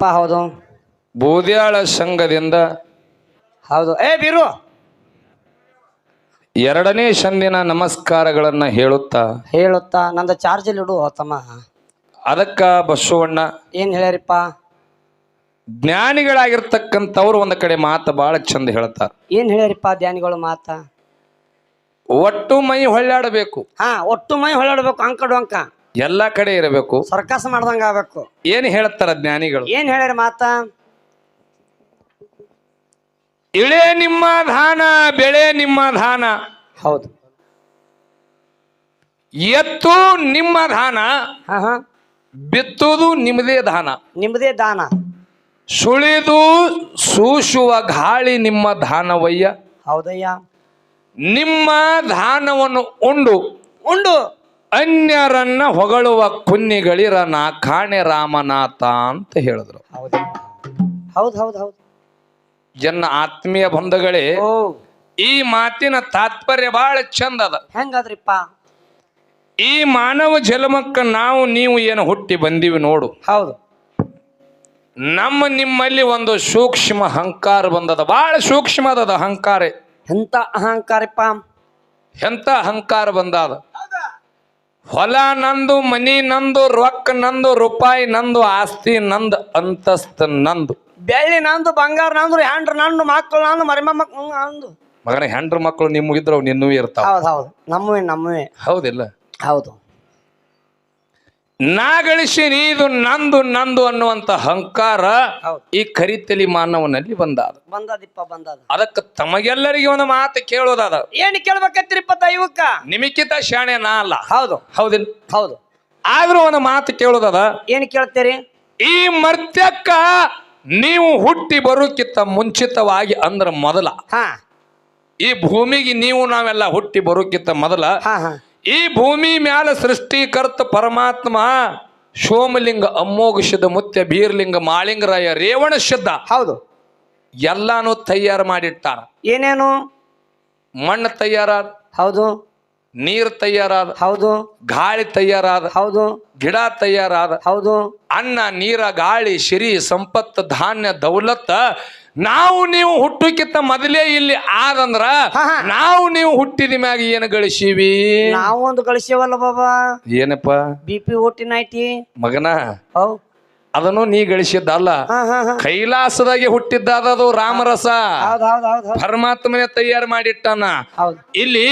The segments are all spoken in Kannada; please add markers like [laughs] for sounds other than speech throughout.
ಹೌದ್ರಿಪ್ಪ ಹೌದು. ಬೂದ್ಯಾಳ ಸಂಘದಿಂದ ಹೌದು. ಏ ಬೀರು. ಎರಡನೇ ಸಂದಿನ ನಮಸ್ಕಾರಗಳನ್ನ ಹೇಳುತ್ತಾ? ಹೇಳುತ್ತಾ? ನಂದು ಚಾರ್ಜಲ್ಲಿ ಇಡು ತಮ್ಮ ಅದಕ್ಕ ಬಸವಣ್ಣ ಏನ್ ಹೇಳ್ಯಾರಿಪ್ಪ? ಜ್ಞಾನಿಗಳಾಗಿರ್ತಕ್ಕಂಥವ್ರು ಒಂದು ಕಡೆ ಮಾತು ಬಹಳ ಚಂದ ಹೇಳ್ತಾರ. ಏನ್ ಹೇಳ್ಯಾರಿಪ್ಪ ಧ್ಯಾನಿಗಳು ಮಾತ? ಒಟ್ಟು ಮೈ ಹೊಳ್ಳಾಡಬೇಕು. ಹಾ ಒಟ್ಟು ಮೈ ಹೊಳ್ಳಾಡಬೇಕು ಅಂಕಡು ಅಂಕ. ಎಲ್ಲ ಕಡೆ ಇರಬೇಕು. ಸರ್ಕಸ್ ಮಾಡ್ದಂಗ ಆಗ್ಬೇಕು. ಏನ್ ಹೇಳ್ತಾರ ಜ್ಞಾನಿಗಳು? ಏನ್ ಹೇಳ್ಯಾರ ಮಾತ? ಇಳೆ ನಿಮ್ಮ ಧಾನ ಬೆಳೆ ನಿಮ್ಮ ಧಾನ. ಹೌದು. ಎತ್ತು ನಿಮ್ಮ ಧಾನ ಹಾ ಹಾ. ಬಿತ್ತುವುದು ನಿಮ್ಮದೇ ಧಾನ. ನಿಮ್ಮದೇ ದಾನ. ಸುಳಿದು ಸೂಸುವ ಗಾಳಿ ನಿಮ್ಮ ಧಾನವಯ್ಯ. ಹೌದಯ್ಯ. ನಿಮ್ಮ ಧಾನವನ್ನು ಉಂಡು. ಉಂಡು. ಅನ್ಯರನ್ನ ಹೊಗಳುವ ಕುನ್ನಿಗಳಿರ ನಾ ಕಾಣೆ ರಾಮನಾಥ ಅಂತ ಹೇಳಿದ್ರು. ಹೌದು. ಹೌದು ಹೌದು ಜನ ಆತ್ಮೀಯ ಬಂಧುಗಳೇ ಈ ಮಾತಿನ ತಾತ್ಪರ್ಯ ಬಹಳ ಚಂದ ಅದ. ಹೆಂಗಾದ್ರಿಪ್ಪ? ಈ ಮಾನವ ಜನ್ಮಕ್ಕ ನಾವು ನೀವು ಏನು ಹುಟ್ಟಿ ಬಂದೀವಿ ನೋಡು. ಹೌದು. ನಮ್ಮ ನಿಮ್ಮಲ್ಲಿ ಒಂದು ಸೂಕ್ಷ್ಮ ಅಹಂಕಾರ ಬಂದದ. ಬಹಳ ಸೂಕ್ಷ್ಮ ಅದ ಅಹಂಕಾರ. ಎಂತ ಅಹಂಕಾರಪ್ಪ? ಎಂತ ಅಹಂಕಾರ ಬಂದಾದ? ಹೊಲ ನಂದು ಮನಿ ನಂದು ರೊಕ್ಕ ನಂದು ರೂಪಾಯಿ ನಂದು ಆಸ್ತಿ ನಂದು ಅಂತಸ್ತ ನಂದು. ಬೆಳ್ಳಿ ನಂದು ಬಂಗಾರ ನಂದು ಹೆಂಡ್ರ ನಂದು ಮಕ್ಕಳು ನಂದು ಮರಿ ಮಕ್ಕಳು ನಂದು. ಮಗನ ಹೆಂಡ್ರ ಮಕ್ಕಳು ನಿಮ್ಗಿದ್ರು ನಿನ್ನೂ ಇರ್ತಾವ. ಹೌದು ಹೌದು. ನಮ್ಮವೇ ನಮ್ಮವೇ. ಹೌದಿಲ್ಲ? ಹೌದು. ನಾ ನೀದು ಇದು ನಂದು ನಂದು ಅನ್ನುವಂತ ಅಹಂಕಾರ ಈ ಕರಿತಲಿ ಮಾನವನಲ್ಲಿ ಬಂದಾದ. ಬಂದದಿಪ್ಪ ಬಂದದ. ಅದಕ್ಕೆ ತಮಗೆಲ್ಲರಿಗೆ ಒಂದು ಮಾತು ಕೇಳೋದಾದ. ಏನ್ ಕೇಳ್ಬೇಕತ್ರಿಪ್ಪ ದೈವಕ್ಕ ನಿಮಿಕಿತ ಶಾಣೆ ನಾ ಅಲ್ಲ. ಹೌದು. ಹೌದಿಲ್ಲ? ಹೌದು. ಆದ್ರೂ ಒಂದು ಮಾತು ಕೇಳೋದಾದ. ಏನ್ ಕೇಳ್ತೀರಿ? ಈ ಮರ್ತ್ಯಕ್ಕ ನೀವು ಹುಟ್ಟಿ ಬರೋಕ್ಕಿಂತ ಮುಂಚಿತವಾಗಿ ಅಂದ್ರ ಮೊದಲ. ಹಾ. ಈ ಭೂಮಿಗೆ ನೀವು ನಾವೆಲ್ಲ ಹುಟ್ಟಿ ಬರೋಕ್ಕಿಂತ ಮೊದಲ. ಹಾ ಹಾ. ಈ ಭೂಮಿ ಮ್ಯಾಲ ಸೃಷ್ಟಿಕರ್ತ ಪರಮಾತ್ಮ ಶೋಮಲಿಂಗ ಅಮ್ಮೋಘ ಮುತ್ಯ ಬೀರ್ಲಿಂಗ ಮಾಳಿಂಗರಾಯ ರೇವಣ ಶುದ್ಧ ಹೌದು. ಎಲ್ಲಾನು ತಯಾರು ಮಾಡಿಟ್ಟಾರ. ಏನೇನು? ಮಣ್ಣು ತಯಾರ ಹೌದು. ನೀರು ತಯಾರಾದ ಹೌದು. ಗಾಳಿ ತಯಾರಾದ ಹೌದು. ಗಿಡ ತಯಾರಾದ ಹೌದು. ಅನ್ನ ನೀರ ಗಾಳಿ ಸಿರಿ ಸಂಪತ್ತು ಧಾನ್ಯ ದೌಲತ್ತ ನಾವು ನೀವು ಹುಟ್ಟಕ್ಕಿಂತ ಮೊದಲೇ ಇಲ್ಲಿ ಆದಂದ್ರ. ನಾವು ನೀವು ಹುಟ್ಟಿದ ಮ್ಯಾಗ ಏನು ಗಳಿಸೀವಿ? ನಾವು ಒಂದು ಗಳಿಸೇವಲ್ಲ ಬಾಬಾ. ಏನಪ್ಪ? ಬಿ ಪಿ ಓಟಿನ ಐತಿ ಮಗನ? ಹೌ. ಅದನ್ನು ನೀ ಗಳಿಸಿದ್ದಲ್ಲ. ಕೈಲಾಸದಾಗಿ ಹಾ ಹಾ. ಕೈಲಾಸದಾಗೆ ಹುಟ್ಟಿದ್ದದು ರಾಮರಸ. ಪರಮಾತ್ಮನೇ ತಯಾರು ಮಾಡಿಟ್ಟಾನ. ಹೌದು. ಇಲ್ಲಿ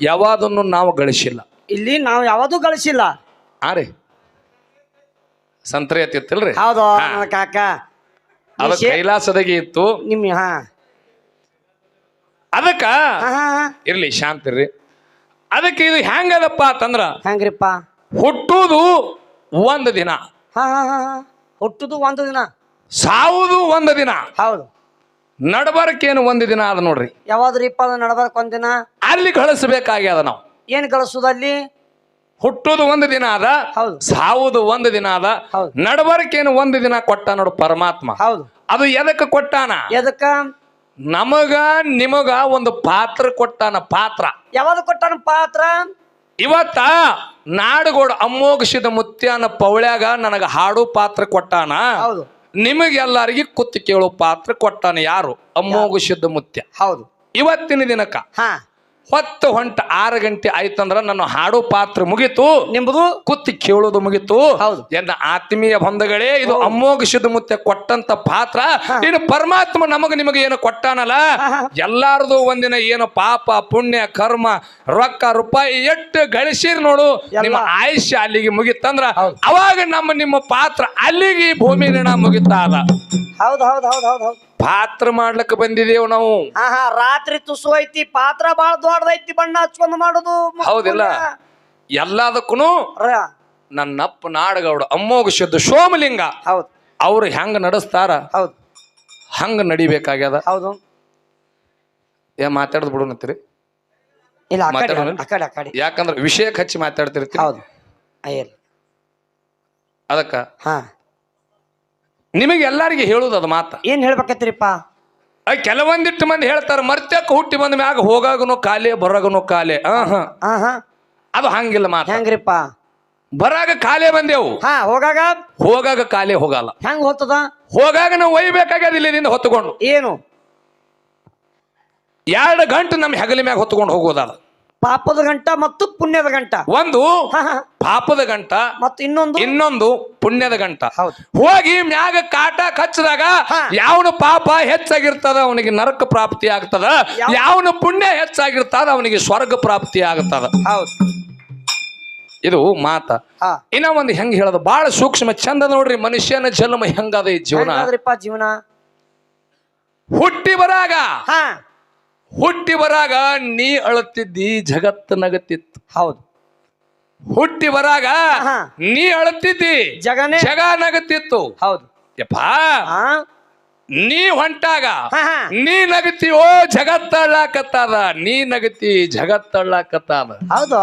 ಯಾವಾದನ್ನು ನಾವು ಗಳಿಸಿಲ್ಲ. ಇಲ್ಲಿ ನಾವು ಯಾವುದು ಗಳಿಸಿಲ್ಲ. ಆ ರೀ. ಸಂತ್ರೆ ಎತ್ತಿತ್ತಲ್ರಿ? ಹೌದು. ನನ್ನ ಕಾಕ. ಅದು ಕೈಲಾಸದಾಗೆ ಇತ್ತು. ನಿಮ್ಮ ಹಾ. ಅದಕ್ಕ ಹಾ ಹಾ ಹಾ. ಇರ್ಲಿ ಶಾಂತಿ ಇರ್ರಿ. ಅದಕ್ಕೆ ಇದು ಹೆಂಗದಪ್ಪ ಅಂತಂದ್ರ ಹೆಂಗ್ರಿಪ್ಪ ಹುಟ್ಟುದು ಒಂದು ದಿನ. ಹಾ ಹಾ ಹಾ ಹಾ. ಹುಟ್ಟುದು ಒಂದು ದಿನ. ಸಾವುದು ಒಂದು ದಿನ. ಹೌದು. ನಡಬರ್ಕೇನು ಒಂದು ದಿನ ಅದ ನೋಡ್ರಿ. ಯಾವಾದ್ರಿಪ್ಪ ಅದು ಒಂದ್ ದಿನ? ಅಲ್ಲಿ ಕಳಿಸ್ಬೇಕಾಗ್ಯದ ನಾವು. ಏನ್ ಕಳಿಸೋದಲ್ಲಿ ಅಲ್ಲಿ? ಹುಟ್ಟುದು ಒಂದು ದಿನ ಅದ ಹೌದು. ಸಾವುದು ಒಂದು ದಿನ ಅದ ಹೌದು. ನಡಬರ್ಕೇನು ಒಂದು ದಿನ ಕೊಟ್ಟ ನೋಡು ಪರಮಾತ್ಮ. ಹೌದು. ಅದು ಎದಕ್ಕೆ ಕೊಟ್ಟಾನ? ಎದಕ್ಕ? ನಮಗ ನಿಮಗ ಒಂದು ಪಾತ್ರ ಕೊಟ್ಟಾನ ಪಾತ್ರ. ಯಾವಾಗ ಕೊಟ್ಟಾನ ಪಾತ್ರ? ಇವತ್ತ ನಾಡುಗೋಡ ಅಮ್ಮೋಗಿಸಿದ ಮುತ್ಯಾನ ಪೌಳ್ಯಾಗ ನನಗ ಹಾಡು ಪಾತ್ರ ಕೊಟ್ಟಾನ. ಹೌದು. ನಿಮಗೆಲ್ಲರಿಗೆ ಕುತ್ತು ಕೇಳೋ ಪಾತ್ರ ಕೊಟ್ಟಾನೆ ಯಾರು? ಅಮ್ಮೋಗಿಸಿದ ಮುತ್ಯ ಹೌದು. ಇವತ್ತಿನ ದಿನಕ್ಕ ಹಾ. ಹೊತ್ತು ಹೊಂಟ ಆರು ಗಂಟೆ ಆಯ್ತಂದ್ರ ನನ್ನ ಹಾಡು ಪಾತ್ರ ಮುಗಿತು. ನಿಮ್ಮದು ಕುತ್ತಿ ಕೇಳೋದು ಮುಗಿತು. ಹೌದು. ಎನ್ನ ಆತ್ಮೀಯ ಬಂಧುಗಳೇ ಇದು ಅಮ್ಮೋಗಿಸಿದ ಮುತ್ತೆ ಕೊಟ್ಟಂತ ಪಾತ್ರ. ಇನ್ನು ಪರಮಾತ್ಮ ನಮಗ ನಿಮಗೆ ಏನು ಕೊಟ್ಟಾನಲ್ಲ? ಎಲ್ಲಾರದು ಒಂದಿನ ಏನು ಪಾಪ ಪುಣ್ಯ ಕರ್ಮ ರೊಕ್ಕ ರೂಪಾಯಿ ಎಟ್ಟು ಗಳಿಸಿರ್ ನೋಡು. ನಿಮ್ಮ ಆಯುಷ್ಯ ಅಲ್ಲಿಗೆ ಮುಗಿತಂದ್ರ. ಅವಾಗ ನಮ್ಮ ನಿಮ್ಮ ಪಾತ್ರ ಅಲ್ಲಿಗೆ ಭೂಮಿ ಋಣ ಮುಗಿತಾದ ಹೌದು ಹೌದು ಹೌದು ಹೌದು ಹೌದು. ಪಾತ್ರ ಮಾಡ್ಲಕ್ ಬಂದಿದೇವ್ ನಾವು. ಹಾ ಹಾ ರಾತ್ರಿ ತುಸು ಐತಿ ಪಾತ್ರ ಬಾಳ ದೊಡ್ಡದೈತಿ ಬಣ್ಣ ಹಚ್ಕೊಂಡ್ ಮಾಡುದು ಹೌದಿಲ್ಲ? ಎಲ್ಲದಕ್ಕೂ ನನ್ನಪ್ಪ ನಾಡಗೌಡ ಅಮ್ಮೋಗ ಶುದ್ಧ ಸೋಮಲಿಂಗ ಹೌದು. ಅವ್ರು ಹೆಂಗ ನಡೆಸ್ತಾರ? ಹೌದು. ಹಂಗ ನಡಿಬೇಕಾಗ್ಯದ? ಹೌದು. ಏ ಮಾತಾಡದ್ ಬಿಡು ಇಲ್ಲ ಆ ಕಡೆ ಮಾತಾಡೋಣ? ಆ ಕಡೆ ಆ ಕಡೆ. ಯಾಕಂದ್ರೆ ವಿಷಯಕ್ಕೆ ಹಚ್ಚಿ ಮಾತಾಡ್ತಿರ್ತೀವಿ ಹೌದು. ಅಯ್ಯಲ್ ಅದಕ್ಕ? ಹಾ. ನಿಮಗೆ ಎಲ್ಲರಿಗೆ ಹೇಳುದು ಅದು ಮಾತ ಏನ್ ಹೇಳ್ಬೇಕತ್ರಿಪ್ಪ ಕೆಲವೊಂದಿಟ್ಟು ಮಂದಿ ಹೇಳ್ತಾರ ಮರ್ತ್ಯಕ್ಕೆ ಹುಟ್ಟಿ ಬಂದ ಮ್ಯಾಗ ಹೋಗಾಗನು ಕಾಲೇ ಬರಗನು ಕಾಲೇ. ಆಹಾ ಆಹಾ ಅದು ಹಂಗಿಲ್ಲ ಮಾತ ಹೆಂಗ್ರಿಪ್ಪ? ಬರಾಗ ಕಾಲೇ ಬಂದೆವು. ಹಾ ಹೋಗಾಗ? ಹೋಗಾಗ ಕಾಲೇ ಹೋಗಲ್ಲ. ಹೆಂಗ್ ಹೋಗ್ತದ? ಹೋಗಾಗ ನಾವು ಒಯ್ಬೇಕಾಗ್ಯದ ಇಲ್ಲಿಂದ ಹೊತ್ತುಕೊಂಡು. ಏನು? ಎರಡು ಗಂಟೆ ನಮ್ಮ ಹೆಗಲ ಮ್ಯಾಗ ಹೊತ್ಕೊಂಡು ಹೋಗೋದಲ್ಲ ಪಾಪದ ಗಂಟ ಮತ್ತು ಪುಣ್ಯದ ಗಂಟ. ಒಂದು ಪಾಪದ ಗಂಟ ಮತ್ತು ಇನ್ನೊಂದು? ಇನ್ನೊಂದು ಪುಣ್ಯದ ಗಂಟ. ಹೌದು. ಹೋಗಿ ಮ್ಯಾಗ ಕಾಟ ಕಚ್ಚದಾಗ ಯಾವನು ಪಾಪ ಹೆಚ್ಚಾಗಿರ್ತದ ಅವನಿಗೆ ನರಕ ಪ್ರಾಪ್ತಿ ಆಗ್ತದ. ಯಾವನು ಪುಣ್ಯ ಹೆಚ್ಚಾಗಿರ್ತದ ಅವನಿಗೆ ಸ್ವರ್ಗ ಪ್ರಾಪ್ತಿ ಆಗ್ತದ. ಹೌದು. ಇದು ಮಾತ. ಇನ್ನ ಒಂದು ಹೆಂಗ್ ಹೇಳೋದು? ಬಹಳ ಸೂಕ್ಷ್ಮ ಚಂದ ನೋಡ್ರಿ ಮನುಷ್ಯನ ಜನ್ಮ ಹೆಂಗದ ಈ ಜೀವನ? ಜೀವನ? ಹುಟ್ಟಿ ಬರಾಗ. ಹಾ. ಹುಟ್ಟಿ ಬರಾಗ ನೀ ಅಳತಿದ್ದಿ ಜಗತ್ತು ನಗತಿತ್ತು. ಹೌದು. ಹುಟ್ಟಿ ಬರಾಗ ಹಾ. ನೀ ಅಳತಿದ್ದಿ. ಜಗನೇ. ಜಗ ನಗತಿತ್ತು. ಹೌದು. ಯಪ್ಪಾ. ಹಾ ನೀ ಹೊಂಟಾಗ ಹಾ ಹಾ. ನೀ ನಗತಿ ಓ ಜಗತ್ತಳ್ಳಾಕತ್ತಾದ ನೀ ನಗತಿ ಜಗತ್ತಳ್ಳಾಕತ್ತಾದ ಹೌದು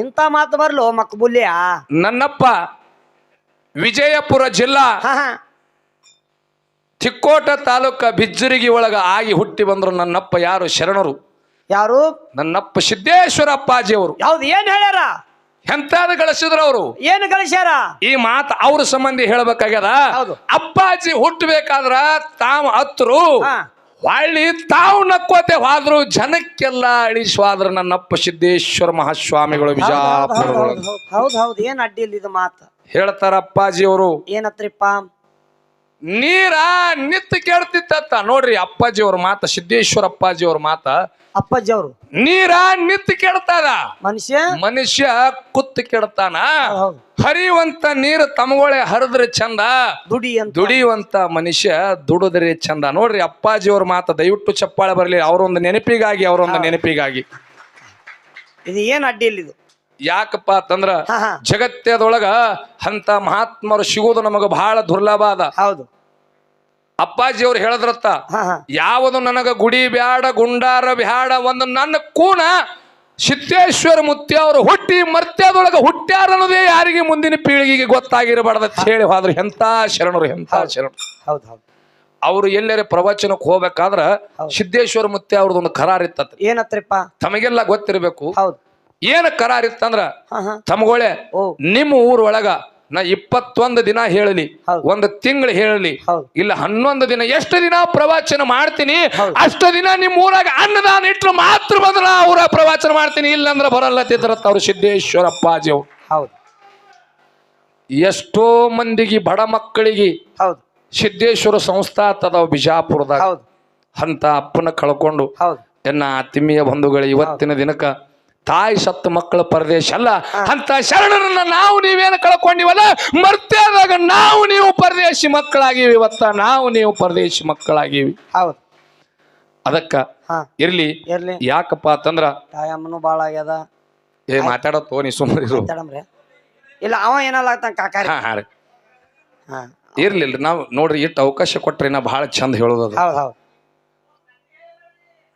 ಇಂಥ ಮಾತು ಬರ್ಲು ಮಕ್ಬುಲ್ಯ. ನನ್ನಪ್ಪ ವಿಜಯಪುರ ಜಿಲ್ಲಾ ಹಾ ಹಾ. ಚಿಕ್ಕೋಟ ತಾಲೂಕ ಬಿಜ್ಜುರಿಗಿ ಒಳಗ ಆಗಿ ಹುಟ್ಟಿ ಬಂದ್ರು ನನ್ನಪ್ಪ ಯಾರು? ಶರಣರು. ಯಾರು? ನನ್ನಪ್ಪ ಸಿದ್ದೇಶ್ವರ ಅಪ್ಪಾಜಿ ಅವರು ಯಾವ್ದು ಏನ್ ಹೇಳ್ಯಾರ? ಎಂತಾದ ಗಳಿಸಿದ್ರು ಅವರು. ಏನು ಗಳಿಸ್ಯಾರ? ಈ ಮಾತು ಅವ್ರ ಸಂಬಂಧಿ ಹೇಳ್ಬೇಕಾಗ್ಯದ? ಹೌದು. ಅಪ್ಪಾಜಿ ಹುಟ್ಟಬೇಕಾದ್ರ ತಾವು ಹತ್ರು. ಹಾ. ಹೊಳ್ಳಿ ತಾವು ನಕ್ಕೋತೆ ಹೋದ್ರು ಜನಕ್ಕೆಲ್ಲ ಅಳಿಸುವಾದ್ರ ನನ್ನಪ್ಪ ಸಿದ್ದೇಶ್ವರ ಮಹಾಸ್ವಾಮಿಗಳು ಬಿಜಾಪುರ ಹೌದು ಹೌದು ಏನ್ ಅಡ್ಡಿ ಇಲ್ಲಿ ಇದು ಮಾತು. ಹೇಳ್ತಾರ ಅಪ್ಪಾಜಿ ಅವರು. ಏನತ್ರಿಪ್ಪ? ನೀರ ನಿತ್ ಕೇಳ್ತಿತ್ತ ನೋಡ್ರಿ ಅಪ್ಪಾಜಿ ಅವ್ರ ಮಾತ ಸಿದ್ದೇಶ್ವರ ಅಪ್ಪಾಜಿ ಅವ್ರ ಮಾತ. ಅಪ್ಪಾಜಿ ಅವರು ನೀರ ನಿತ್ ಕೆಡ್ತಾನ ಮನುಷ್ಯ? ಮನುಷ್ಯ ಕುತ್ತು ಕೆಡ್ತಾನ ಹೌದು ಹರಿಯುವಂತ ನೀರು ತಮಗೊಳೆ ಹರಿದ್ರೆ ಚಂದ. ದುಡಿ ಅಂತ ದುಡಿಯುವಂತ ಮನುಷ್ಯ ದುಡಿದ್ರೆ ಚಂದ. ನೋಡ್ರಿ ಅಪ್ಪಾಜಿ ಅವ್ರ ಮಾತ ದಯವಿಟ್ಟು ಚಪ್ಪಾಳೆ ಬರಲಿ. ಅವರೊಂದು ನೆನಪಿಗಾಗಿ ಅವರೊಂದು ನೆನಪಿಗಾಗಿ. ಇದು ಏನ್ ಅಡ್ಡಿ ಇಲ್ಲ ಇದು? ಯಾಕಪ್ಪ ಅಂತಂದ್ರ ಹಾ ಹಾ. ಜಗತ್ತದೊಳಗ ಅಂತ ಮಹಾತ್ಮರು ಸಿಗೋದು ನಮಗ ಬಹಳ ದುರ್ಲಭ ಅದ. ಹೌದು. ಅಪ್ಪಾಜಿ ಅವ್ರು ಹೇಳದ್ರತ್ತ ಯಾವುದು ನನಗ ಗುಡಿ ಬ್ಯಾಡ ಗುಂಡಾರ ಬ್ಯಾಡ ಒಂದು ನನ್ನ ಕೂನ ಸಿದ್ದೇಶ್ವರ ಮುತ್ಯ ಅವರು ಹುಟ್ಟಿ ಮರ್ತ್ಯದೊಳಗ ಹುಟ್ಟ್ಯಾರ ಅನ್ನೋದೇ ಯಾರಿಗೆ ಮುಂದಿನ ಪೀಳಿಗೆಗೆ ಗೊತ್ತಾಗಿರಬಾರ್ದ ಅಂತ ಹೇಳಿ ಹೋದ್ರು. ಎಂತ ಶರಣರು ಎಂತ ಶರಣರು. ಹೌದು ಹೌದು. ಅವರು ಎಲ್ಲರ ಪ್ರವಚನಕ್ಕೆ ಹೋಗ್ಬೇಕಾದ್ರ ಸಿದ್ದೇಶ್ವರ ಮುತ್ಯ ಅವ್ರದೊಂದು ಕರಾರ್ ಇತ್ತ ಏನತ್ರಿಪ್ಪ? ತಮಗೆಲ್ಲ ಗೊತ್ತಿರಬೇಕು. ಹೌದು. ಏನು ಕರಾರ್ ಇತ್ತಂದ್ರ ತಮಗೊಳೆ ನಿಮ್ಮ ಊರೊಳಗ ನಾ ಇಪ್ಪತ್ತೊಂದು ದಿನ ಹೇಳಲಿ ಒಂದು ತಿಂಗಳು ಹೇಳಲಿ. ಇಲ್ಲ ಹನ್ನೊಂದು ದಿನ ಎಷ್ಟು ದಿನ ಪ್ರವಚನ ಮಾಡ್ತೀನಿ. ಅಷ್ಟು ದಿನ ನಿಮ್ಮ ಊರಾಗ ಅನ್ನದಾನ ಇಟ್ಟರು ಮಾತ್ರ ಬಂದ್ರೆ ಅವರ ಪ್ರವಚನ ಮಾಡ್ತೀನಿ ಇಲ್ಲಂದ್ರೆ ಬರಲ್ಲ ತಿದ್ರತ್ತ ಅವ್ರು ಸಿದ್ದೇಶ್ವರ ಅಪ್ಪಾಜಿ ಅವ್ರು ಹೌದು. ಎಷ್ಟೋ ಮಂದಿಗೆ ಬಡ ಮಕ್ಕಳಿಗೆ ಹೌದು. ಸಿದ್ದೇಶ್ವರ ಸಂಸ್ಥಾ ತದಾವ್ ಬಿಜಾಪುರದಾಗ. ಅಂತ ಅಪ್ಪನ ಕಳ್ಕೊಂಡು ಎನ್ನ ಆತ್ಮೀಯ ಬಂಧುಗಳು ಇವತ್ತಿನ ದಿನಕ್ಕ ತಾಯಿ ಸತ್ತು ಮಕ್ಕಳ ಪರದೇಶ ಅಲ್ಲ. ಅಂತ ಶರಣರನ್ನ ನಾವು ನೀವೇನು ಕಳ್ಕೊಂಡಿವಲ್ಲ? ಮರ್ತ್ಯಾದಾಗ ನಾವು ನೀವು ಪರದೇಶಿ ಮಕ್ಕಳಾಗಿವಿ. ಇವತ್ತ ನಾವು ನೀವು ಪರದೇಶಿ ಮಕ್ಕಳಾಗಿವಿ. ಹೌದು. ಅದಕ್ಕ ಇರ್ಲಿ. ಇರ್ಲಿ. ಯಾಕಪ್ಪ ಅಂತಂದ್ರ ತಾಯಮ್ಮನು ಬಾಳ ಆಗ್ಯದ. ಏ ಮಾತಾಡೋ ನೀ ಸುಮ್ಮನಿರು ಮಾತಾಡಮ್ರಿ. ಇಲ್ಲ ಅವ ಏನಲ್ಲ ಕಾಕಾರಿ? ಹಾ ಹಾ ರೀ. ಹಾ. ಇರ್ಲಿ ಇಲ್ರಿ ನಾವು ನೋಡ್ರಿ ಇಟ್ಟು ಅವಕಾಶ ಕೊಟ್ರಿ ನಾ ಬಹಳ ಚಂದ ಹೌದು.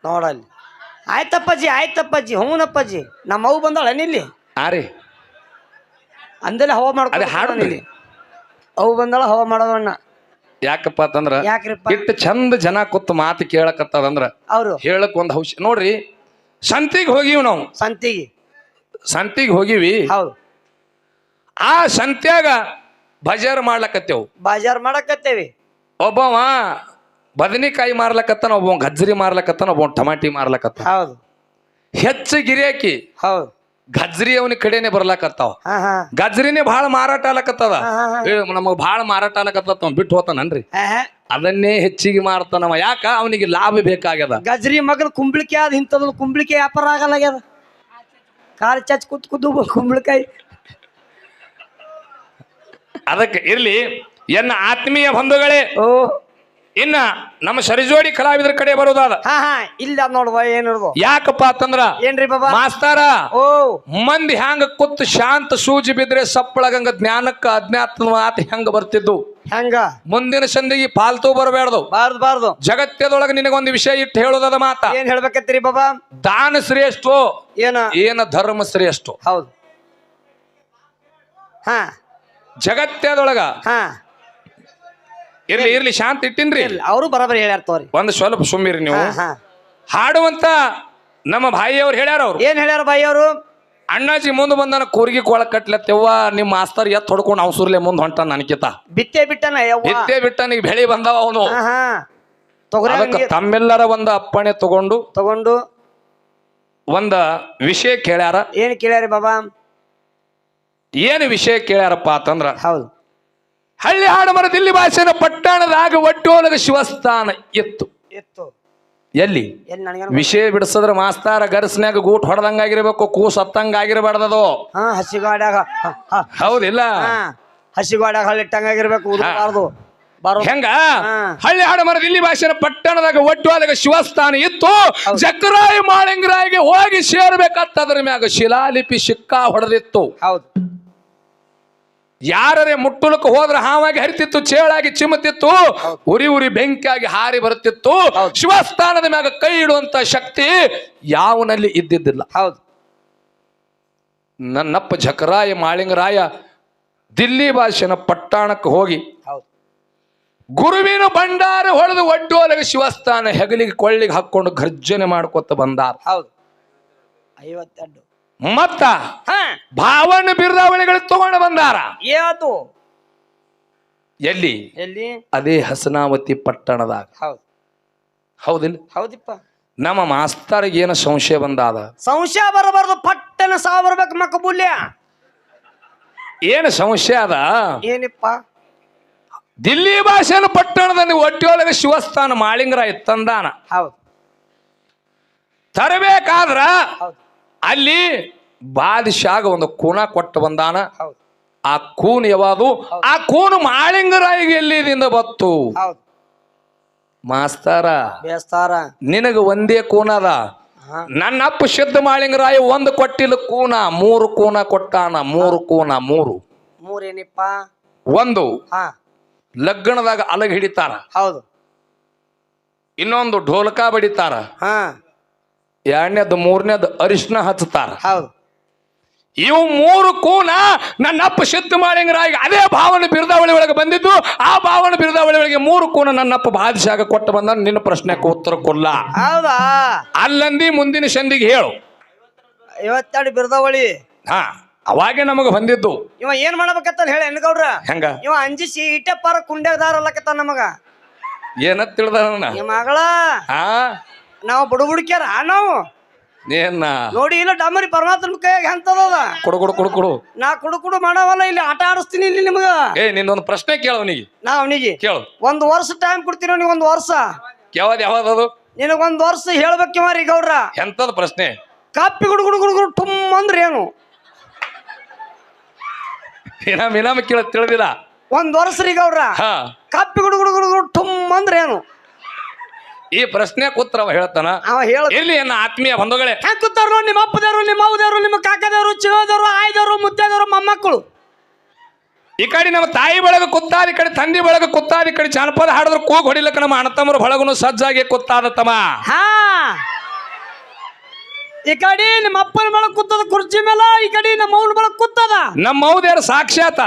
ನೋಡಲ್ಲಿ. ಆಯ್ತಪ್ಪಾಜಿ ಆಯ್ತಪ್ಪಾಜಿ ಹ್ಞೂನಪ್ಪಾಜಿ ನಮ್ಮ ಅವು ಬಂದಾಳ ನಿಲ್ಲಿ ಆ ರೀ. ಅಂದೆಲ್ಲ ಹವಾ ಅದೇ ಮಾಡ್ಕೊಂಡು ಹಾಡು ಇಲ್ಲಿ. ಅವು ಬಂದಾಳ ಹವಾ ಮಾಡೋದಣ್ಣ ಯಾಕಪ್ಪ ಅಂತಂದ್ರ ಯಾಕ್ರಿಪ್ಪ? ಇಟ್ಟು ಚಂದ ಜನ ಕೂತು ಮಾತು ಕೇಳಕತ್ತದಂದ್ರ ಅವರು. ಹೇಳಕ್ ಒಂದು ಔಷಧ ನೋಡ್ರಿ ಸಂತಿಗೆ ಹೋಗಿವಿ ನಾವು. ಸಂತಿಗೆ. ಸಂತಿಗೆ ಹೋಗಿವಿ. ಹೌದು. ಆ ಸಂತ್ಯಾಗ ಬಜಾರ್ ಮಾಡ್ಲಕತ್ತೇವು. ಬಜಾರ್ ಮಾಡಕತ್ತೇವಿ. ಒಬ್ಬವ ಬದನೆಕಾಯಿ ಮಾರ್ಲಕತ್ತಾನ ಒಬ್ಬ ಗಜ್ಜರಿ ಮಾರ್ಲಕತ್ತಾನ ಒಬ್ಬ ಟಮಾಟಿ ಮಾರ್ಲಕತ್ತ ಹೌದು. ಹೆಚ್ಚು ಗಿರಿಯಾಕಿ ಹೌದು. ಗಜ್ರಿ ಅವನ ಕಡೆನೆ ಬರ್ಲಾಕತ್ತಾವ. ಗಜ್ರಿನೇ ಭಾಳ ಮಾರಾಟ ಆಲಕತ್ತದ. ನಮಗ್ ಬಹಳ ಮಾರಾಟ ಆಲಕತ್ತ ಬಿಟ್ಟು ಹೋತಾನನ್ರಿ. ಅದನ್ನೇ ಹೆಚ್ಚಿಗೆ ಮಾರ್ತಾನವ. ಯಾಕ? ಅವನಿಗೆ ಲಾಭ ಬೇಕಾಗ್ಯದ. ಗಜ್ರಿ ಮಗನ ಕುಂಬಳಿಕೆ ಆದ ಇಂಥದ್ ಕುಂಬಳಿಕೆ ವ್ಯಾಪಾರ ಆಗಲ್ಲಾಗ್ಯದ. ಕಾಲ್ ಚಚ್ ಕುತ್ ಕುದ್ದು ಕುಂಬಳಕಾಯಿ. ಅದಕ್ಕೆ ಇರ್ಲಿ ಎನ್ನ ಆತ್ಮೀಯ ಬಂಧುಗಳೇ. ಓ. ಇನ್ನ ನಮ್ಮ ಸರಿಜೋಡಿ ಕಲಾವಿದರ ಕಡೆ ಬರೋದಾದ ಹಾ ಹಾ ಇಲ್ಲ ನೋಡುವ ಏನಿರೋದು ಯಾಕಪ್ಪ ಅಂತಂದ್ರ ಏನ್ರಿ ಬಾಬಾ? ಮಾಸ್ತಾರ ಓ. ಮಂದಿ ಹ್ಯಾಂಗ ಕುತ್ತು ಶಾಂತ ಸೂಜಿ ಬಿದ್ರೆ ಸಪ್ಪಳಗಂಗ ಜ್ಞಾನಕ್ಕ ಅಜ್ಞಾತ ಮಾತು ಹೆಂಗ ಬರ್ತಿದ್ದು? ಹೆಂಗ? ಮುಂದಿನ ಸಂದಿಗೆ ಪಾಲ್ತು ಬರಬೇಡ್ದು. ಬಾರದು ಬಾರ್ದು. ಜಗತ್ತದೊಳಗ ನಿನಗೊಂದು ವಿಷಯ ಇಟ್ಟು ಹೇಳೋದದ ಮಾತ. ಏನ್ ಹೇಳ್ಬೇಕತ್ತೀರಿ ಬಾಬಾ? ದಾನ ಶ್ರೇಷ್ಠೋ ಏನ? ಏನ ಧರ್ಮ ಶ್ರೇಷ್ಠೋ? ಹೌದು. ಹಾ. ಜಗತ್ತದೊಳಗ ಹಾ. ಇರ್ಲಿ ಇರ್ಲಿ. ಶಾಂತ ಇಟ್ಟಿನ್ರಿ. ಅವರು ಬರಬರ ಹೇಳ್ಯಾರ ತೋರಿ. ಒಂದು ಸ್ವಲ್ಪ ಸುಮ್ಮಿರಿ ನೀವು. ಹಾ ಹಾಡುವಂತ ನಮ್ಮ ಭಾಯಿಯವ್ರು ಹೇಳ್ಯಾರ ಅವ್ರು. ಏನ್ ಹೇಳ್ಯಾರ ಬಾಯಿ ಅವರು ಅಣ್ಣಾಜಿ ಮುಂದೆ ಬಂದನ ಕೂರ್ಗಿ ಕೊಳ ಕಟ್ಲತ್ತೆವ್ವ ನಿಮ್ಮ ಮಾಸ್ತರ್ ಎತ್ ಹೊಡ್ಕೊಂಡು ಅವಸೂರ್ಲೆ ಮುಂದೆ ಹೊಂಟ ನನಕಿತ. ಬಿತ್ತೆ ಬಿಟ್ಟನ ಯವ್ವ? ಎತ್ತೇ ಬಿಟ್ಟ ನೀ ಬೆಳಿ ಬಂದವ ಅವನು. ಹಾ ಹಾ. ತೊಗರಿ ಅದಕ್ಕೆ ತಮ್ಮೆಲ್ಲರ ಒಂದು ಅಪ್ಪಣೆ ತಗೊಂಡು ತಗೊಂಡು ಒಂದ ವಿಷಯ ಕೇಳ್ಯಾರ. ಏನ್ ಕೇಳ್ಯಾರಿ ಬಾಬಾ? ಏನು ವಿಷಯ ಕೇಳ್ಯಾರಪ್ಪ ಅಂತಂದ್ರ ಹೌದು. ಹಳ್ಳಿ ಹಾಡು ಮರ ದಿಲ್ಲಿ ಭಾಷೆನ ಪಟ್ಟಣದಾಗ ಒಟ್ಟೋಲಗ ಶಿವಸ್ಥಾನ ಇತ್ತು. ಎತ್ತು ಎಲ್ಲಿ? ವಿಷಯ ಬಿಡಿಸಿದ್ರ ಮಾಸ್ತಾರ ಗರ್ಸ್ನ್ಯಾಗ ಗೂಟ್ ಹೊಡೆದಂಗಾಗಿರ್ಬೇಕು ಕೂಸ್ ಹತ್ತಂಗ ಆಗಿರ್ಬಾರ್ದದು? ಹಾ ಹಸಿಗಾಡ್ಯಾಗ ಹೌದಿಲ್ಲ? ಹಸಿಗಾಡ್ಯಾಗ ಹಳ್ಳಿಟ್ಟಂಗಾಗಿರ್ಬೇಕು ಆಗಿರ್ಬೇಕು ಹೆಂಗ. ಹಳ್ಳಿ ಹಾಡು ಮರ ದಿಲ್ಲಿ ಭಾಷೆನ ಪಟ್ಟಣದಾಗ ಒಟ್ಟುವಾದಾಗ ಶಿವಸ್ಥಾನ ಇತ್ತು. ಜಕ್ಕರಾಯಿ ಮಾಳಿಂಗರಾಯಿಗೆ ಹೋಗಿ ಸೇರ್ಬೇಕಂತದ್ರ ಮ್ಯಾಗ ಶಿಲಾಲಿಪಿ ಸಿಕ್ಕಾ ಹೊಡೆದಿತ್ತು. ಹೌದು. ಯಾರೇ ಮುಟ್ಟುಲಕ್ಕೆ ಹೋದ್ರೆ ಹಾವಾಗಿ ಹರಿತಿತ್ತು ಚೇಳಾಗಿ ಚಿಮ್ಮತಿತ್ತು ಉರಿ ಉರಿ ಬೆಂಕಿಯಾಗಿ ಹಾರಿ ಬರುತ್ತಿತ್ತು. ಶಿವಸ್ಥಾನದ ಮ್ಯಾಗ ಕೈ ಇಡುವಂತ ಶಕ್ತಿ ಯಾವನಲ್ಲಿ ಇದ್ದಿದ್ದಿಲ್ಲ. ಹೌದು. ನನ್ನಪ್ಪ ಜಕರಾಯ ಮಾಳಿಂಗರಾಯ ದಿಲ್ಲಿ ಭಾಷೆನ ಪಟ್ಟಣಕ್ಕೆ ಹೋಗಿ ಹೌದು. ಗುರುವಿನ ಭಂಡಾರ ಹೊಡೆದು ಒಡ್ಡೋಲೆಗೆ ಶಿವಸ್ಥಾನ ಹೆಗಲಿಗೆ ಕೊಳ್ಳಿಗೆ ಹಾಕೊಂಡು ಗರ್ಜನೆ ಮಾಡ್ಕೊತ ಬಂದಾರ. ಹೌದು. ಐವತ್ತೆರಡು. ಮತ್ತ ಹಾ. ಭಾವನ ಬಿರುದಾವಳಿಗಳು ತಗೊಂಡು ಬಂದಾರ. ಏತು ಎಲ್ಲಿ? ಎಲ್ಲಿ? ಅದೇ ಹಸನಾವತಿ ಪಟ್ಟಣದಾಗ. ಹೌದು. ಹೌದಿಲ್ಲ? ಹೌದಿಪ್ಪ. ನಮ್ಮ ಮಾಸ್ತರಿಗೆ ಏನು ಸಂಶಯ ಬಂದಾದ. ಸಂಶಯ ಬರಬಾರ್ದು ಪಟ್ಟಣ ಸಾವು ಬರ್ಬೇಕು ಮಕ್ಕಬುಲ್ಯ ಏನು ಸಂಶಯ ಅದ? ಏನಿಪ್ಪ? ದಿಲ್ಲಿ ಭಾಷೆನ ಪಟ್ಟಣದಲ್ಲಿ ಒಟ್ಟಿಯೊಳಗೆ ಶಿವಸ್ಥಾನ ಮಾಳಿಂಗರಾಯ ತಂದಾನ. ಹೌದು. ತರಬೇಕಾದ್ರ ಹೌದು. ಅಲ್ಲಿ ಬಾದಿಶಾಗ ಒಂದು ಕೂನ ಕೊಟ್ಟು ಬಂದಾನ. ಆ ಕೂನ್ ಯಾವುದು? ಆ ಕೂನು ಮಾಳಿಂಗರಾಯಿಗೆ ಎಲ್ಲಿದಿಂದ ಬತ್ತು ಮಾಸ್ತಾರ ಬೇಸ್ತಾರ. ನಿನಗ ಒಂದೇ ಕೂನ ಅದ. ನನ್ನ ಅಪ್ಪ ಶುದ್ಧ ಮಾಳಿಂಗರಾಯ ಒಂದು ಕೊಟ್ಟಿಲ್ಲ ಕೂನ ಮೂರು ಕೂನ ಕೊಟ್ಟಾನ. ಮೂರು ಕೂನ ಮೂರು. ಮೂರೇನಿಪ್ಪ? ಒಂದು. ಲಗ್ನದಾಗ ಅಲಗ ಹಿಡಿತಾರ. ಹೌದು. ಇನ್ನೊಂದು ಢೋಲಕ ಬಡಿತಾರ. ಹಾ. ಎರಡನೇದು ಮೂರನೇದು ಅರಿಶಿನ ಹಚ್ಚುತ್ತಾರ. ಹೌದು. ಇವು ಮೂರು ಕೂನ ನನ್ನ ಅಪ್ಪ ಸಿದ್ಧ ಅದೇ ಭಾವನೆ ಬಿರುದಾವಳಿ ಒಳಗೆ ಬಂದಿದ್ದು. ಆ ಭಾವನೆ ಬಿರುದಾವಳಿ ಒಳಗೆ ಮೂರು ಕೂನ ನನ್ನಪ್ಪ ಬಾದಿಶಾಗ ಕೊಟ್ಟು ಬಂದ ನಿನ್ನ ಪ್ರಶ್ನೆಗೆ ಉತ್ತರ ಕೊಲ್ಲ ಹೌದಾ? ಅಲ್ಲಂದಿ ಮುಂದಿನ ಸಂದಿಗೆ ಹೇಳು. ಐವತ್ತೆರಡು ಬಿರ್ದಾವಳಿ. ಹಾ ಅವಾಗೆ ನಮಗೆ ಬಂದಿದ್ದು. ಇವ ಏನ್ ಮಾಡ್ಬೇಕತ್ತ ಹೇಳಿ ಹೆಣ್ಗೌಡ್ರ? ಹೆಂಗ? ಇವ ಅಂಜಿಸಿ ಇಟ್ಟೆ ಪರ ಕುಂಡ್ಯಾಗದಾರಲ್ಲಕತ್ತ ನಮಗ. ಏನ ತಿಳಿದ ಮಗಳ? ಹಾ. ನಾವು ಬುಡು ಬುಡಕ್ಯಾರ ನಾವು? ಏನ? ನೋಡಿ ಇಲ್ಲ ಡಮರಿ ಪರಮಾತ್ಮನ ಕೈಯಾಗ ಎಂತದ ಕೊಡು ಕೊಡು ಕೊಡು ಕೊಡು. ನಾ ಕುಡು ಕುಡು ಮಾಡವಲ್ಲ ಇಲ್ಲಿ ಆಟ ಆಡಿಸ್ತೀನಿ ಇಲ್ಲಿ ನಿಮಗ. ಏ ನಿನ್ನೊಂದು ಪ್ರಶ್ನೆ ಕೇಳವನಿಗೆ ನಾ ಅವನಿಗೆ. ಕೇಳು. ಒಂದ್ ವರ್ಷ ಟೈಮ್ ಕೊಡ್ತೀನಿ ನೀವು ಒಂದ್ ವರ್ಷ? ಯಾವ್ದು ಯಾವ್ದದು? ನಿನಗೆ ಒಂದು ವರ್ಷ ಹೇಳ್ಬೇಕು ಮಾರಿ ಗೌಡ್ರ. ಎಂತದ ಪ್ರಶ್ನೆ? ಕಾಪಿ ಗುಡು ಗುಡು ಗುಡು ಗುಡು ಟುಮ್ ಅಂದ್ರೆ ಏನು? ಇನಾಮ್ ಇನಾಮ ಕೇಳ ತಿಳಿದಿಲ್ಲ. ಒಂದ್ ವರ್ಷ ರೀ ಗೌಡ್ರ. ಕಾಪಿ ಗುಡು ಗುಡು ಗುಡು ಗುಡು ಟುಮ್ ಅಂದ್ರೆ ಏನು? ಈ ಪ್ರಶ್ನೆ ಕೂತ್ರ ಅವ ಹೇಳ್ತಾನ. ಅವ ಹೇಳ ಇರ್ಲಿ ನನ್ನ ಆತ್ಮೀಯ ಬಂಧುಗಳೇ. ಹೆಂಗ್ ಕೂತಾರ ನಿಮ್ಮ ಅಪ್ಪದವರು ನಿಮ್ಮ ಅವ್ದವರು ನಿಮ್ಮ ಕಾಕದವರು ಚಿವದವರು ಆಯ್ದವರು ಮುದ್ದದವರು ಮೊಮ್ಮಕ್ಕಳು. ಈ ಕಡೆ ನಮ್ಮ ತಾಯಿ ಬಳಗ ಕುತ್ತಾದ ಈ ಕಡೆ ತಂದಿ ಬಳಗ ಕುತ್ತಾದ ಈ ಕಡೆ ಜಾನಪದ ಹಾಡಿದ್ರು ಕೂಗ್ ಹೊಡಿಲಕ್ಕ ನಮ್ಮ ಅಣ್ಣತಮ್ಮರ ಬಳಗನು ಸಜ್ಜಾಗಿ ಕುತ್ತಾದ ತಮ್ಮ. ಹಾ. ಈ ಕಡೆ ನಿಮ್ಮ ಅಪ್ಪನ ಬಳಗ ಕೂತದ ಕುರ್ಚಿ ಮೇಲೆ ಈ ಕಡೆ ನಮ್ಮ ಅವನ ಬಳಗ ಕೂತದ ನಮ್ಮ ಮೌದ್ಯಾರ ಸಾಕ್ಷಾತ?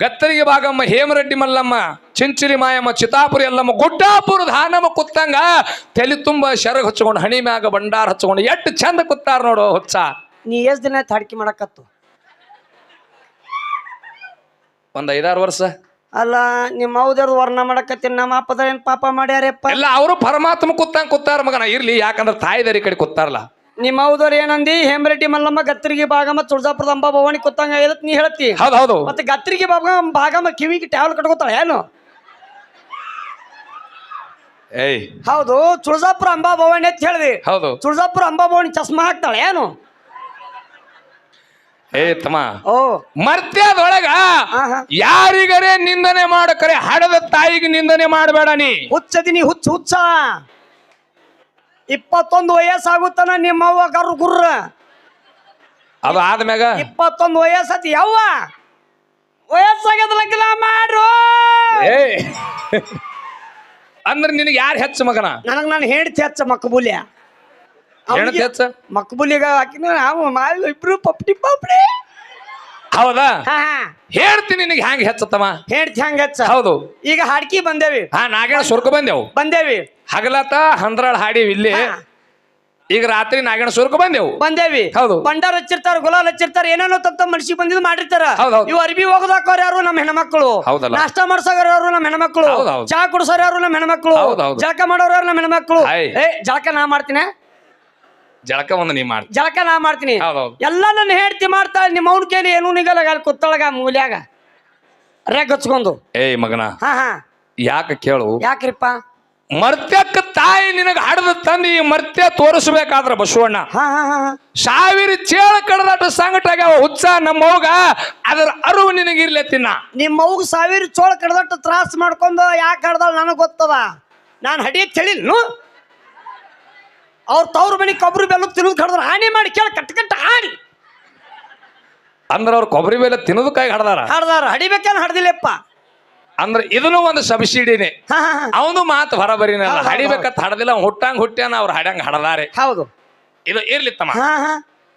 ಗತ್ತರಿಗೆ ಭಾಗಮ್ಮ ಹೇಮರೆಡ್ಡಿ ಮಲ್ಲಮ್ಮ ಚಿಂಚಿರಿ ಮಾಯಮ್ಮ ಚಿತಾಪುರಿ ಎಲ್ಲಮ್ಮ ಗುಡ್ಡಾಪುರ ಧಾನಮ್ಮ ಕುತ್ತಂಗ ತಲೆ ತುಂಬ ಶರಗ್ ಹಚ್ಕೊಂಡು ಹಣಿ ಮ್ಯಾಗ ಬಂಡಾರ ಹಚ್ಕೊಂಡು ಎಷ್ಟು ಚಂದ ಕುತ್ತಾರ ನೋಡು ಹುಚ್ಚ. ನೀ ಎಷ್ಟು ದಿನ ಅಡ್ಕೆ ಮಾಡಕತ್ತು? ಒಂದ್ ಐದಾರು ವರ್ಷ. ಅಲ್ಲ ನಿಮ್ಮ ಅವ್ದವ್ರು ವರ್ಣ ಮಾಡಕತ್ತೀನಿ ನಮ್ಮ ಅಪ್ಪದ ಏನ್ ಪಾಪ ಮಾಡ್ಯಾರಪ್ಪ ಎಲ್ಲ ಅವರು ಪರಮಾತ್ಮ ಕುತ್ತಂಗ ಕುತ್ತಾರ ಮಗನ ಇರ್ಲಿ ಯಾಕಂದ್ರೆ ತಾಯಿದಾರಿ ಕಡೆ ಕುತ್ತಾರಲ್ಲ. ನಿಮ್ಮ ಅವ್ದವ್ರು ಏನಂದಿ? ಹೇಮರೆಡ್ಡಿ ಮಲ್ಲಮ್ಮ ಗತ್ತರಿಗೆ ಭಾಗಮ್ಮ ತುಳಜಾಪುರದ ಅಂಬಾ ಭವಾನಿ ಕೊತ್ತಂಗ ಇದತ್ ನೀ ಹೇಳ್ತಿ. ಹೌದು ಹೌದು. ಮತ್ತೆ ಗತ್ತರಿಗೆ ಭಾಗ ಭಾಗಮ್ಮ ಕಿವಿಗೆ ಟ್ಯಾವಲ್ ಕಟ್ಕೋತಾಳ ಏನು? ಏಯ್. ಹೌದು ತುಳಜಾಪುರ ಅಂಬಾ ಭವಾನಿ ಅಂತ ಹೇಳಿದಿ. ಹೌದು. ತುಳಜಾಪುರ ಅಂಬಾ ಭವಾನಿ ಚಸ್ಮಾ ಹಾಕ್ತಾಳೆ ಏನು? ಏ ತಮ್ಮ. ಓ. ಮರ್ತ್ಯದೊಳಗ ಯಾರಿಗರೆ ಹಾ. ಯಾರಿಗರೇ ನಿಂದನೆ ಮಾಡಕರೆ ಹಡದ ತಾಯಿಗೆ ನಿಂದನೆ ಮಾಡಬೇಡ ನೀ. ಹುಚ್ಚದಿನಿ ಹುಚ್ಚ ಹುಚ್ಚ. ಇಪ್ಪತ್ತೊಂದು ವಯಸ್ಸಾಗುತ್ತಾನ ನಿಮ್ಮ ಅವ್ವ ಗರ್ರ? ಅದು ಆದ್ಮ್ಯಾಗ? ಇಪ್ಪತ್ತೊಂದು ವಯಸ್ಸತಿ ಯವ್ವ? ವಯಸ್ಸು ಲಗ್ನ ಮಾಡ್ರು! ಏ ಅಂದ್ರೆ ನಿನಗೆ ಯಾರು ಹೆಚ್ಚು ಮಗನ? ನನಗೆ ನಾನು ಹೇಳ್ತಿ ಹಚ್ಚ ಮಕ್ಕಬುಲ್ಯ ಹೆಣ್ತಿ ಹೆಚ್ಚ? ಮಕ್ಕಬುಲಿಗ ಹಾಕಿನ ನಾವು ಮಾಡಿ ಇಬ್ರು ಪಪ್ಟಿ ಪಪ್ಡಿ. ಹೌದಾ? ಹಾ ಹಾ. ಹೇಳ್ತೀನಿ ನಿನಗೆ ಹ್ಯಾಂಗ ಹೆಚ್ಚತ್ತಮ್ಮ? ಹೇಳ್ತಿ ಹಂಗ ಹೆಚ್ಚ? ಹೌದು. ಈಗ ಹಾಡ್ಕಿ ಬಂದೇವಿ. ಹಾ ನಾಗೇಣ ಸುರ್ಕ ಬಂದೆವು. ಬಂದೇವಿ. ಹಗಲತ ಹಂದ್ರಾಳ್ ಹಾಡಿವಿ ಇಲ್ಲಿ. ಈಗ ರಾತ್ರಿ ನಾಗೇಣ ಸುರ್ಕ ಬಂದೆವು. ಬಂದೇವಿ. ಹೌದು. ಬಂಡಾರ ಹಚ್ಚಿರ್ತಾರ ಗುಲಾಲ್ ಹಚ್ಚಿರ್ತಾರ ಏನೇನೋ ತಪ್ಪ ಮನ್ಸಿಗೆ ಬಂದಿದ್ದು ಮಾಡಿರ್ತಾರ. ಹೌದು. ಇವ್ ಅರ್ಬಿ ಹೋಗದಾಕೋರ್ ಯಾರು? ನಮ್ಮ ಹೆಣ್ಮಕ್ಳು. ಹೌದಲ್ಲ. ನಾಷ್ಟ ಮಾಡ್ಸೋರ್ ಯಾರು? ನಮ್ಮ ಹೆಣ್ಮಕ್ಳು. ಮಕ್ಕಳು. ಚಾ ಕುಡ್ಸೋರ್ ಯಾರು? ನಮ್ಮ ಹೆಣ್ಮಕ್ಳು. ಜಳಕ ಮಾಡೋರ್ ಯಾರು? ನಮ್ಮ ಹೆಣ್ಮಕ್ಳು. ಹೈ. ಏ ಜಳಕ ನಾ ಮಾಡ್ತೀನಿ. ಜಳಕ ಒಂದು ನೀ ಮಾಡಿ. ಜಳಕ ನಾ ಮಾಡ್ತೀನಿ. ಹೌದೌದು ಎಲ್ಲ ನನ್ನ ಹೇಳ್ತಿ ಮಾಡ್ತಾಳೆ ನಿಮ್ಮ ಅವ್ನ ಕೇಳಿ ಏನೂ ನಿಗಲ್ಲ ಅಲ್ಲಿ ಕುತ್ತಳಗ ಮೂಲ್ಯಾಗ. ರೇ ಹಚ್ಕೊಂಡು. ಏಯ್ ಮಗನ. ಹಾ ಹಾ. ಯಾಕೆ ಕೇಳು. ಯಾಕ್ರಿಪ್ಪ? ಮರ್ತ್ಯಕ್ಕ ತಾಯಿ ನಿನಗೆ ಹಡದ ತಂದು ಈ ಮರ್ತ್ಯ ತೋರಿಸ್ಬೇಕಾದ್ರ ಬಸವಣ್ಣ. ಸಾವಿರ ಚೇಳ ಕಡದಾಟ ಸಂಕಟ ಆಗ್ಯಾವ ಹುಚ್ಚ ನಮ್ಮ ಹೋಗ ಅದರ ಅರಿವು ನಿನಗಿರ್ಲೆ ತಿನ್ನ ನಿಮ್ಮ ಅವ್ಗ ಸಾವಿರ ಚೋಳ ಕಡದಾಟ ತ್ರಾಸ ಮಾಡ್ಕೊಂಡು ಯಾಕೆ ಕಡ್ದಾಳ ನನಗೆ ಗೊತ್ತದ? ನಾನು ಹಡಿಯಕ್ ಹೇಳಿಲ್ನು ಅವ್ರ ತವ್ರ ಮನೆ ಕೊಬ್ಬರಿ ಬೆಲ್ಲ ತಿನ್ನೋದು ಕಡ್ದ್ರ ಹಾನಿ ಮಾಡಿ ಕೇಳ ಕಟ್ಟ ಕಟ್ಟ ಹಾನಿ. ಅಂದ್ರ ಅವ್ರ ಕೊಬ್ಬರಿ ಮೇಲೆ ತಿನ್ನೋದಕ್ಕಾಗಿ ಹಡದಾರ? ಹಡ್ದಾರ ಹಡಿಬೇಕೇನು ಹಡ್ದಿಲ್ಲಪ್ಪ. ಅಂದ್ರ ಇದನ್ನು ಒಂದು ಸಬ್ಸಿಡಿನೇ. [laughs] ಅವನು ಮಾತು ಹೌದ್ ಹಡಿಬೇಕಂತ ಹಡದಿಲ್ಲ ಹುಟ್ಟಂಗ್ ಹುಟ್ಟ್ಯಾನ ಅವ್ರು ಹಡಂಗ್ ಹಡದಾರೆ. ಹೌದು. ಇದು ಇರ್ಲಿ ತಮ್ಮ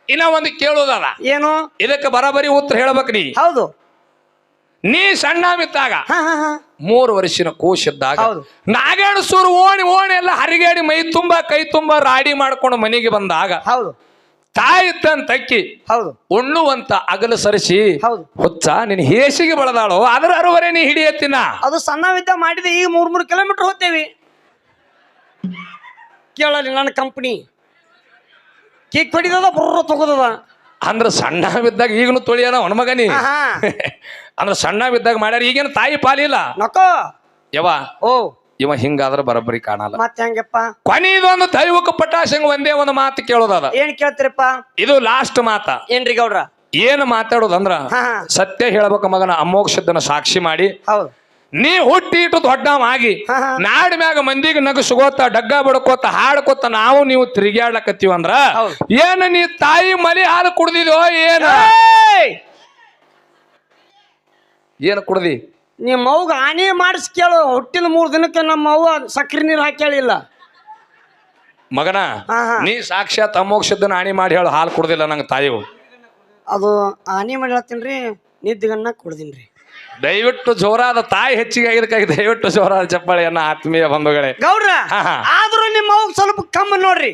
ಇನ್ನ ಒಂದು ಕೇಳುದಲ್ಲ. ಏನು? ಇದಕ್ಕೆ ಬರಬರಿ ಉತ್ತರ ಹೇಳ್ಬೇಕು ನೀ. ಹೌದು. ನೀ ಸಣ್ಣವಿದ್ದಾಗ ಬಿತ್ತಾಗ ಮೂರು ವರ್ಷಿನ ಕೋಶಿದ್ದಾಗ ಹೌದು. ನಾಗೇಣಸೂರು ಓಣಿ ಓಣಿ ಎಲ್ಲ ಹರಿಗೇಡಿ ಮೈ ತುಂಬ ಕೈ ತುಂಬ ರಾಡಿ ಮಾಡ್ಕೊಂಡು ಮನೆಗೆ ಬಂದಾಗ ಹೌದು. ತಾಯಿ ಅಕ್ಕಿ ಹೌದು. ಉಣ್ಣುವಂತ ಅಗಲು ಸರಿಸಿ ಹೌದು. ಹುಚ್ಚ ನಿನ್ ಹೇಸಿಗೆ ಬಳದಾಳು ಅದರ ಅರುವರೆ ನೀ ಹಿಡಿಯತ್ತಿನ. ಅದು ಸಣ್ಣವಿದ್ದ ಮಾಡಿದೆ ಈಗ ಮೂರ್ ಮೂರು ಕಿಲೋಮೀಟರ್ ಹೋಗ್ತೇವಿ. ಕೇಳಲಿ ನನ್ನ ಕಂಪ್ನಿ ಕೇಕ್ ಹೊಡಿದದ ಬುರ್ರ ತಗೋದದ ಅಂದ್ರ ಸಣ್ಣ ಬಿದ್ದಾಗ ಈಗನು ತೊಳಿಯನ ಮಗನಿ [laughs] ಅಂದ್ರೆ ಸಣ್ಣ ಬಿದ್ದಾಗ ಮಾಡ್ಯಾರ ಈಗೇನು ತಾಯಿ ಪಾಲಿಲ್ಲ? ನಕೋ. ಯವ ಓ. ಇವ ಹಿಂಗಾದ್ರ ಬರಬರಿ ಕಾಣಲ್ಲ. ಮತ್ತೆ ಹೆಂಗಪ್ಪ? ಕೊನೆದೊಂದು ದೈವಕ ಪಟಾಶಂಗ ಒಂದೇ ಒಂದು ಮಾತು ಕೇಳೋದದ. ಏನ್ ಕೇಳ್ತೀರಪ್ಪ? ಇದು ಲಾಸ್ಟ್ ಮಾತ. ಏನ್ರಿ ಗೌಡ್ರ? ಏನು ಮಾತಾಡೋದಂದ್ರ ಸತ್ಯ ಹೇಳ್ಬೇಕ ಮಗನ ಅಮೋಕ್ಷದನ್ನ ಸಾಕ್ಷಿ ಮಾಡಿ. ಹೌದು. ನೀ ಹುಟ್ಟಿ ಇಟ್ಟು ದೊಡ್ಡವಾಗಿ. ನಾಡ್ ಮ್ಯಾಗ ಮಂದಿಗೆ ನಗಸ್ಕೋತ ಡಗ್ಗ ಬಡ್ಕೋತ ಹಾಡ್ಕೋತ ನಾವು ನೀವು ತಿರುಗಾಡ್ಲಕತ್ತೀವ ಅಂದ್ರ ಹೌದು. ಏನ ನೀ ತಾಯಿ ಮಲಿ ಹಾಲು ಕುಡ್ದಿದ್ಯೋ ಏನು? ಏನ್ ಕುಡ್ದಿ? ನಿಮ್ಮ ಅವ್ಗ ಆನೆ ಮಾಡಿಸ್ ಕೇಳು ಹುಟ್ಟಿದ ಮೂರು ದಿನಕ್ಕೆ ನಮ್ಮ ಅವ್ವ ಸಕ್ರಿ ನೀರು ಹಾಕ್ಯಾಳಿಲ್ಲ. ಮಗನ ಹಾ, ಹಾ. ನೀ ಸಾಕ್ಷಾತ್ ಅಮೋಕ್ಷದನ್ನ ಹಾನಿ ಮಾಡಿ ಹೇಳು ಹಾಲು ಕುಡ್ದಿಲ್ಲ ನಂಗೆ ತಾಯಿವು ಅದು ಆನೆ ಮಾಡಿ ಹೇಳ್ತೀನಿ ರೀ ದಯವಿಟ್ಟು ಜೋರಾದ ತಾಯಿ ಹೆಚ್ಚಿಗೆ ಆಗಿದ್ದಕ್ಕಾಗಿ ದಯವಿಟ್ಟು ಜೋರಾದ ಚಪ್ಪಾಳೆಯನ್ನ ಆತ್ಮೀಯ ಬಂಧುಗಳೇ. ಗೌಡ್ರ ಹಾ, ಹಾ. ಆದ್ರೂ ನಿಮ್ಮ ಅವ್ಗ ಸ್ವಲ್ಪ ಕಮ್ಮಿ ನೋಡ್ರಿ.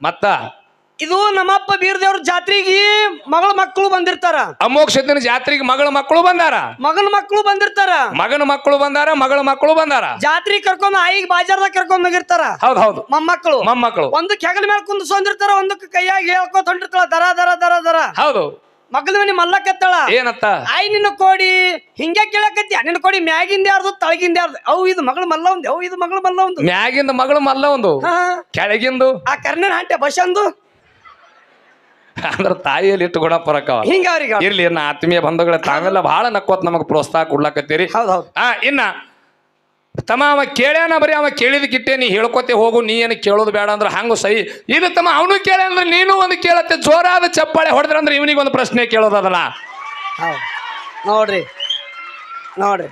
ಮತ್ತ ಇದು ನಮ್ಮಪ್ಪ ಬೀರದೇವ್ರ ಜಾತ್ರೆಗೆ ಮಗಳ ಮಕ್ಕಳು ಬಂದಿರ್ತಾರ. ಅಮೋಕ್ಷತಿನ ಜಾತ್ರೆಗೆ ಮಗಳ ಮಕ್ಕಳು ಬಂದಾರ. ಮಗನ ಮಕ್ಕಳು ಬಂದಿರ್ತಾರ. ಮಗನ ಮಕ್ಕಳು ಬಂದಾರ ಮಗಳ ಮಕ್ಕಳು ಬಂದಾರ. ಜಾತ್ರೆ ಕರ್ಕೊಂಡು ಆಯಿಗೆ ಬಾಜಾರ್ದಾಗ ಕರ್ಕೊಂಡ್ ಹೋಗಿರ್ತಾರ. ಹೌದ್ ಹೌದು. ಮೊಮ್ಮಕ್ಕಳು. ಮೊಮ್ಮಕ್ಕಳು. ಒಂದು ಕೆಗಲ ಮೇಲೆ ಕುಂದಿಸ್ಕೊಂಡಿರ್ತಾರ ಒಂದಕ್ಕೆ ಕೈಯಾಗಿ ಹೇಳ್ಕೊತ ಹೊಂಟಿರ್ತಾಳ ದರ ದರ ದರ ದರ. ಹೌದು. ಮಗಳ ಮನೆ ಮಲ್ಲಕತ್ತಳ ಏನತ್ತ? ಆಯ್ ನಿನ್ನ ಕೋಡಿ. ಹಿಂಗೆ ಕೇಳಕತ್ತಿ ನಿನ್ನ ಕೋಡಿ ಮ್ಯಾಗಿಂದ ಯಾರ್ದು ತಳಗಿಂದ ಯಾರ್ದು? ಅವು ಇದು ಮಗಳ ಮಲ್ಲ ಒಂದು ಅವು ಇದು ಮಗಳ ಮಲ್ಲ ಒಂದು ಮ್ಯಾಗಿಂದ ಮಗಳ ಮಲ್ಲ ಒಂದು ಕೆಳಗಿಂದು. ಆ ಕರ್ನಾಟ ಹಂಟೆ ಬಸಂದು ಅಂದ್ರ ತಾಯಿಯಲ್ಲಿ ಇಟ್ಟು ಗುಣ ಪರಕವ. ಹಿಂಗ ಅವ್ರಿಗೆ ಇರ್ಲಿ ಇನ್ನ ಆತ್ಮೀಯ ಬಂಧುಗಳ ತಾವೆಲ್ಲ ಬಹಳ ನಕ್ಕೋತ್ ನಮಗ್ ಪ್ರೋತ್ಸಾಹ ಕೊಡ್ಲಾಕತ್ತೀರಿ. ಹೌದ್ ಹೌದ್. ಆ ಇನ್ನ ತಮ್ಮ ಅವ ಕೇಳ್ಯಾನ ಬರೀ ಅವ ಕೇಳಿದಕ್ಕಿಟ್ಟೆ ನೀ ಹೇಳ್ಕೊತೆ ಹೋಗು ನೀ ಏನು ಕೇಳೋದು ಬೇಡ ಅಂದ್ರೆ ಹಂಗು ಸಹಿ. ಇದು ತಮ್ಮ ಅವನು ಕೇಳ ಅಂದ್ರೆ ನೀನು ಒಂದು ಕೇಳತ್ತೆ ಜೋರಾದ ಚಪ್ಪಾಳೆ ಹೊಡೆದ್ರೆ ಅಂದ್ರೆ ಇವನಿಗೆ ಒಂದು ಪ್ರಶ್ನೆ ಕೇಳೋದಲ್ಲ ಹೌದ್. ನೋಡ್ರಿ ನೋಡ್ರಿ.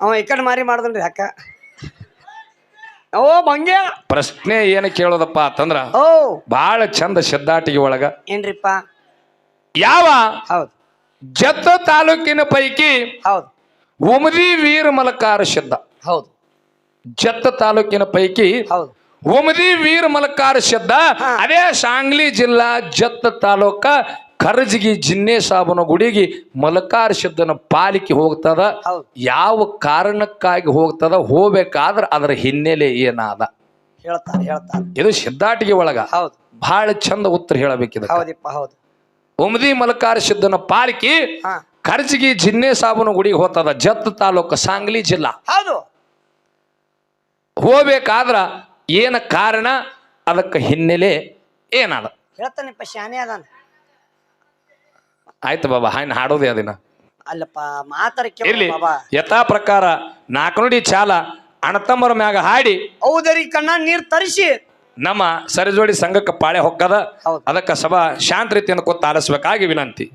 ಅವ ಈ ಕಡೆ ಮಾರಿ ಮಾಡ್ದನ್ರಿ ಅಕ್ಕ. ಓ ಮಂಗ್ಯ. ಪ್ರಶ್ನೆ ಏನು ಕೇಳೋದಪ್ಪ ಅಂತಂದ್ರ ಓ. ಬಹಳ ಚಂದ ಶೆದ್ದಾಟಿಗೆ ಒಳಗ ಏನ್ರಿಪ್ಪ? ಯಾವ? ಹೌದು. ಜತ್ತ ತಾಲೂಕಿನ ಪೈಕಿ ಹೌದು. ಉಮದಿ ವೀರ ಮಲಕಾರ ಹೌದು. ಜತ್ತ ತಾಲೂಕಿನ ಪೈಕಿ ಹೌದು. ಉಮದಿ ವೀರ ಮಲಕಾರ ಅದೇ ಸಾಂಗ್ಲಿ ಜಿಲ್ಲಾ ಜತ್ತ ತಾಲೂಕ ಕರ್ಜಗಿ ಜಿನ್ನೆ ಸಾಬನ ಗುಡಿಗೆ ಮಲಕಾರ ಶಬ್ದನ ಪಾಲಿಕೆ ಹೋಗ್ತದ. ಯಾವ ಕಾರಣಕ್ಕಾಗಿ ಹೋಗ್ತದ? ಹೋಗ್ಬೇಕಾದ್ರ ಅದರ ಹಿನ್ನೆಲೆ ಏನಾದ? ಹೇಳ್ತಾರೆ ಹೇಳ್ತಾರೆ. ಇದು ಸಿದ್ಧಾಟಿಗೆ ಒಳಗ. ಹೌದು. ಬಹಳ ಚಂದ ಉತ್ತರ ಹೇಳಬೇಕಿದೆ ಹೌದಿಪ್ಪ ಹೌದು. ಉಮದಿ ಮಲಕಾರ ಶಬ್ದನ ಪಾಲಿಕೆ ಕರ್ಜಿಗಿ ಕರ್ಜಗಿ ಜಿನ್ನೆ ಸಾಬನ ಗುಡಿಗೆ ಹೋಗ್ತದ. ಜತ್ ತಾಲೂಕು ಸಾಂಗ್ಲಿ ಜಿಲ್ಲಾ. ಹೌದು. ಹೋಗ್ಬೇಕಾದ್ರ ಏನ ಕಾರಣ? ಅದಕ್ಕೆ ಹಿನ್ನೆಲೆ ಏನಾದ? ಹೇಳ್ತಾನೆ ಶಾನೆ ಅದಾನ. ಆಯ್ತು ಬಾಬಾ ಹಾಯ್ನ ಹಾಡೋದೇ ಅದನ್ನ ಅಲ್ಲಪ್ಪ ಮಾತಾಡಿ ಇರ್ಲಿ ಬಾಬಾ. ಯಥಾ ಪ್ರಕಾರ ನಾಲ್ಕು ನುಡಿ ಚಾಲ ಅಣತಮ್ಮರ ಮ್ಯಾಗ ಹಾಡಿ. ಹೌದರಿ ಕಣ್ಣ ನೀರ್ ತರಿಸಿ. ನಮ್ಮ ಸರಿಜೋಡಿ ಸಂಘಕ್ಕೆ ಪಾಳೆ ಹೊಕ್ಕದ ಹೌದು. ಅದಕ್ಕೆ ಸಭಾ ಶಾಂತ ರೀತಿಯನ್ನು ಕೊತ್ತ ಆಲಿಸ್ಬೇಕಾಗಿ ವಿನಂತಿ.